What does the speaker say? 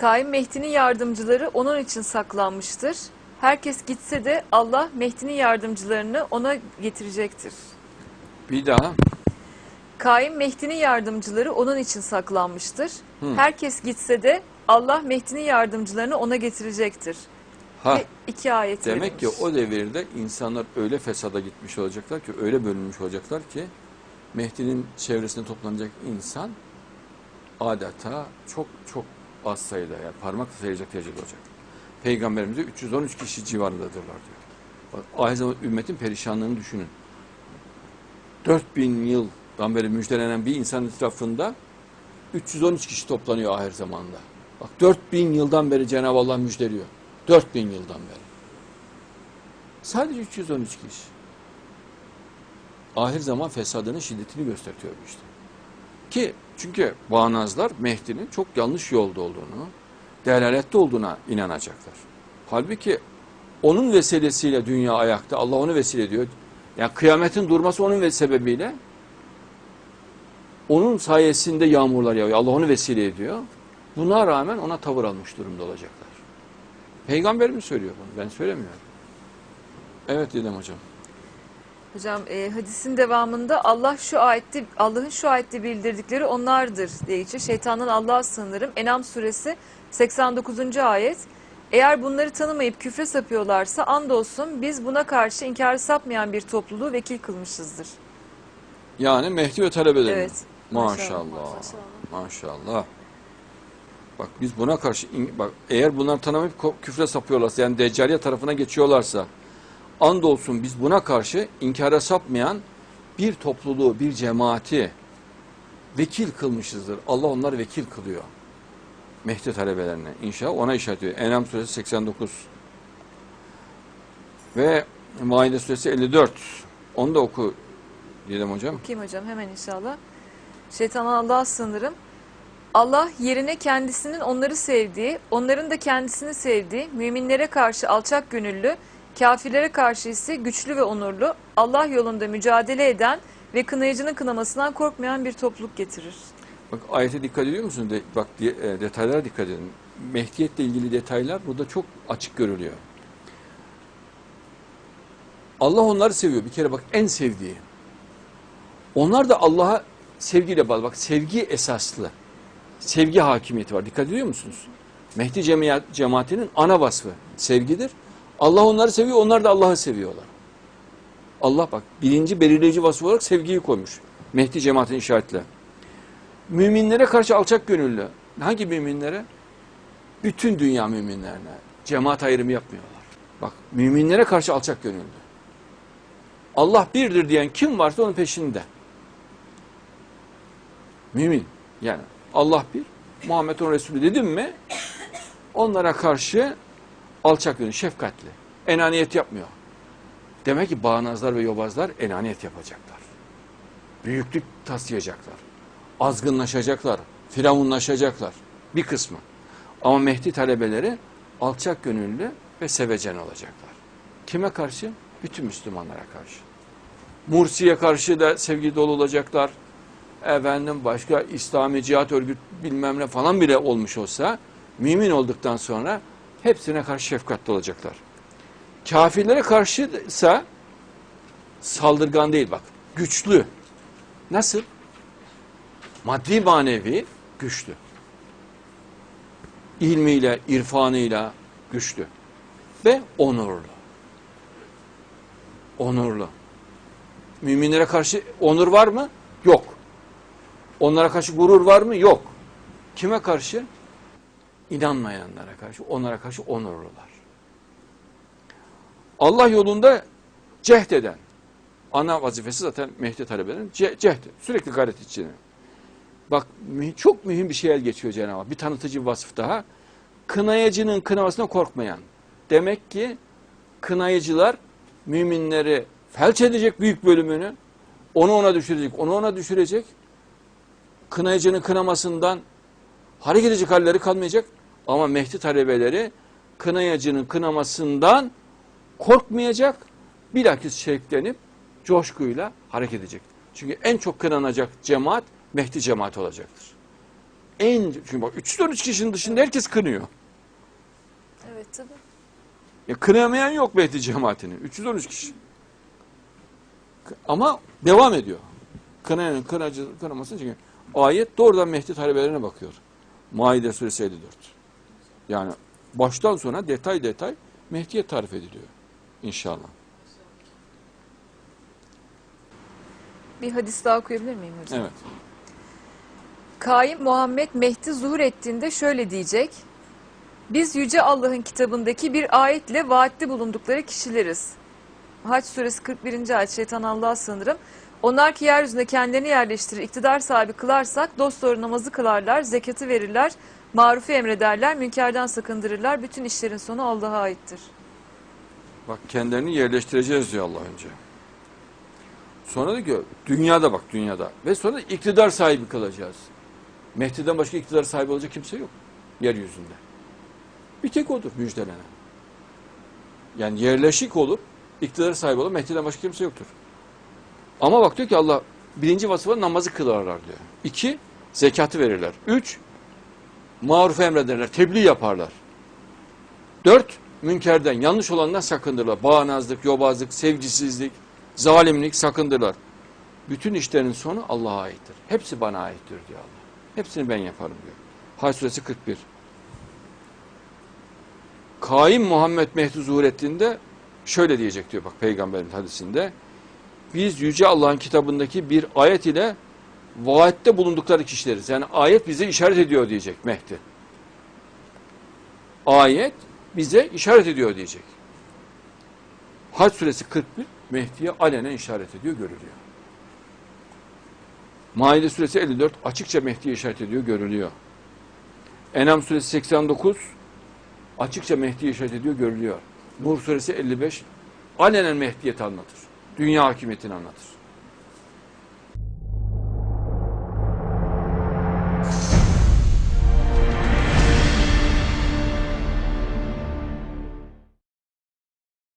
Kaim Mehdi'nin yardımcıları onun için saklanmıştır. Herkes gitse de Allah Mehdi'nin yardımcılarını ona getirecektir. Bir daha. Kaim Mehdi'nin yardımcıları onun için saklanmıştır. Hı. Herkes gitse de Allah Mehdi'nin yardımcılarını ona getirecektir. Ha. Ve iki ayet Demek ki verilmiş. o devirde insanlar öyle fesada gitmiş olacaklar ki, öyle bölünmüş olacaklar ki Mehdi'nin çevresinde toplanacak insan adeta çok çok az sayıda yani parmakla sayacak derecede olacak. Peygamberimiz de 313 kişi civarındadırlar diyor. Aynı zamanda ümmetin perişanlığını düşünün. 4000 yıldan beri müjdelenen bir insan etrafında 313 kişi toplanıyor ahir zamanda. Bak 4000 yıldan beri Cenab-ı Allah müjdeliyor. 4000 yıldan beri. Sadece 313 kişi. Ahir zaman fesadının şiddetini gösteriyor işte. Ki çünkü bağnazlar Mehdi'nin çok yanlış yolda olduğunu, delalette olduğuna inanacaklar. Halbuki onun vesilesiyle dünya ayakta. Allah onu vesile ediyor. Yani kıyametin durması onun ve sebebiyle onun sayesinde yağmurlar yağıyor. Allah onu vesile ediyor. Buna rağmen ona tavır almış durumda olacaklar. Peygamberimiz söylüyor bunu. Ben söylemiyorum. Evet Didem hocam. Hocam e, hadisin devamında Allah şu ayette Allah'ın şu ayette bildirdikleri onlardır diye geçiyor. Şeytandan Allah'a sığınırım. Enam suresi 89. ayet. Eğer bunları tanımayıp küfre sapıyorlarsa andolsun biz buna karşı inkar sapmayan bir topluluğu vekil kılmışızdır. Yani Mehdi ve talebeleri. Evet. Maşallah. Maşallah. Bak biz buna karşı bak eğer bunlar tanımayıp küfre sapıyorlarsa yani deccaliye tarafına geçiyorlarsa andolsun biz buna karşı inkara sapmayan bir topluluğu, bir cemaati vekil kılmışızdır. Allah onları vekil kılıyor. Mehdi talebelerine inşallah ona işaret ediyor. Enam suresi 89 ve Maide suresi 54. Onu da oku Didem hocam. Okuyayım hocam hemen inşallah. Şeytandan Allah'a sığınırım. Allah yerine kendisinin onları sevdiği, onların da kendisini sevdiği, müminlere karşı alçak gönüllü, kafirlere karşı ise güçlü ve onurlu, Allah yolunda mücadele eden ve kınayıcının kınamasından korkmayan bir topluluk getirir. Bak ayete dikkat ediyor musun? De, bak di- e, detaylara dikkat edin. Mehdiyetle ilgili detaylar burada çok açık görülüyor. Allah onları seviyor. Bir kere bak en sevdiği. Onlar da Allah'a sevgiyle bağlı. Bak sevgi esaslı. Sevgi hakimiyeti var. Dikkat ediyor musunuz? Mehdi cemaatinin ana vasfı sevgidir. Allah onları seviyor, onlar da Allah'ı seviyorlar. Allah bak birinci belirleyici vasfı olarak sevgiyi koymuş. Mehdi cemaatinin işaretle. Müminlere karşı alçak gönüllü. Hangi müminlere? Bütün dünya müminlerine. Cemaat ayrımı yapmıyorlar. Bak müminlere karşı alçak gönüllü. Allah birdir diyen kim varsa onun peşinde. Mümin. Yani Allah bir, Muhammed onun Resulü dedim mi onlara karşı alçak gönüllü, şefkatli. Enaniyet yapmıyor. Demek ki bağnazlar ve yobazlar enaniyet yapacaklar. Büyüklük taslayacaklar azgınlaşacaklar, firavunlaşacaklar bir kısmı. Ama Mehdi talebeleri alçak gönüllü ve sevecen olacaklar. Kime karşı? Bütün Müslümanlara karşı. Mursi'ye karşı da sevgi dolu olacaklar. Efendim başka İslami cihat örgüt bilmem ne falan bile olmuş olsa mümin olduktan sonra hepsine karşı şefkatli olacaklar. Kafirlere karşı ise saldırgan değil bak. Güçlü. Nasıl? maddi manevi güçlü. İlmiyle, irfanıyla güçlü. Ve onurlu. Onurlu. Müminlere karşı onur var mı? Yok. Onlara karşı gurur var mı? Yok. Kime karşı? İnanmayanlara karşı, onlara karşı onurlular. Allah yolunda cehd eden, ana vazifesi zaten Mehdi talebelerinin ce- cehd, sürekli gayret içinde. Bak çok mühim bir şey el geçiyor Cenab-ı Hak. Bir tanıtıcı bir vasıf daha. Kınayıcının kınamasına korkmayan. Demek ki kınayıcılar müminleri felç edecek büyük bölümünü. Onu ona düşürecek, onu ona düşürecek. Kınayıcının kınamasından hareket edecek halleri kalmayacak. Ama Mehdi talebeleri kınayıcının kınamasından korkmayacak. Bilakis şevklenip coşkuyla hareket edecek. Çünkü en çok kınanacak cemaat Mehdi cemaati olacaktır. en çünkü bak 313 kişinin dışında herkes kınıyor. Evet tabii. Ya kınamayan yok Mehdi cemaatini. 313 kişi. Ama devam ediyor. Kınayanın kınacı, kınamasını çünkü ayet doğrudan Mehdi talebelerine bakıyor. Maide suresi 54. Yani baştan sona detay detay Mehdi'ye tarif ediliyor. İnşallah. Bir hadis daha okuyabilir miyim hocam? Evet. Kaim Muhammed Mehdi zuhur ettiğinde şöyle diyecek. Biz Yüce Allah'ın kitabındaki bir ayetle vaatli bulundukları kişileriz. Haç suresi 41. ayet şeytan Allah'a sığınırım. Onlar ki yeryüzünde kendilerini yerleştirir, iktidar sahibi kılarsak dosdoğru namazı kılarlar, zekatı verirler, marufu emrederler, münkerden sakındırırlar. Bütün işlerin sonu Allah'a aittir. Bak kendilerini yerleştireceğiz diyor Allah önce. Sonra da ki dünyada bak dünyada. Ve sonra da iktidar sahibi kılacağız. Mehdi'den başka iktidar sahibi olacak kimse yok. Yeryüzünde. Bir tek odur müjdelenen. Yani yerleşik olur, iktidar sahibi olur. Mehdi'den başka kimse yoktur. Ama bak diyor ki Allah birinci vasıfı namazı kılarlar diyor. İki, zekatı verirler. Üç, maruf emrederler, tebliğ yaparlar. Dört, münkerden, yanlış olandan sakındırlar. Bağnazlık, yobazlık, sevgisizlik, zalimlik sakındırlar. Bütün işlerin sonu Allah'a aittir. Hepsi bana aittir diyor Allah. Hepsini ben yaparım diyor. Hac suresi 41. Kaim Muhammed Mehdi zuhur ettiğinde şöyle diyecek diyor bak peygamberin hadisinde. Biz Yüce Allah'ın kitabındaki bir ayet ile vaatte bulundukları kişileriz. Yani ayet bize işaret ediyor diyecek Mehdi. Ayet bize işaret ediyor diyecek. Hac suresi 41 Mehdi'ye alenen işaret ediyor, görülüyor. Maide suresi 54 açıkça Mehdi'ye işaret ediyor, görülüyor. Enam suresi 89 açıkça Mehdi'ye işaret ediyor, görülüyor. Nur suresi 55 alenen Mehdiyeti anlatır. Dünya hakimiyetini anlatır.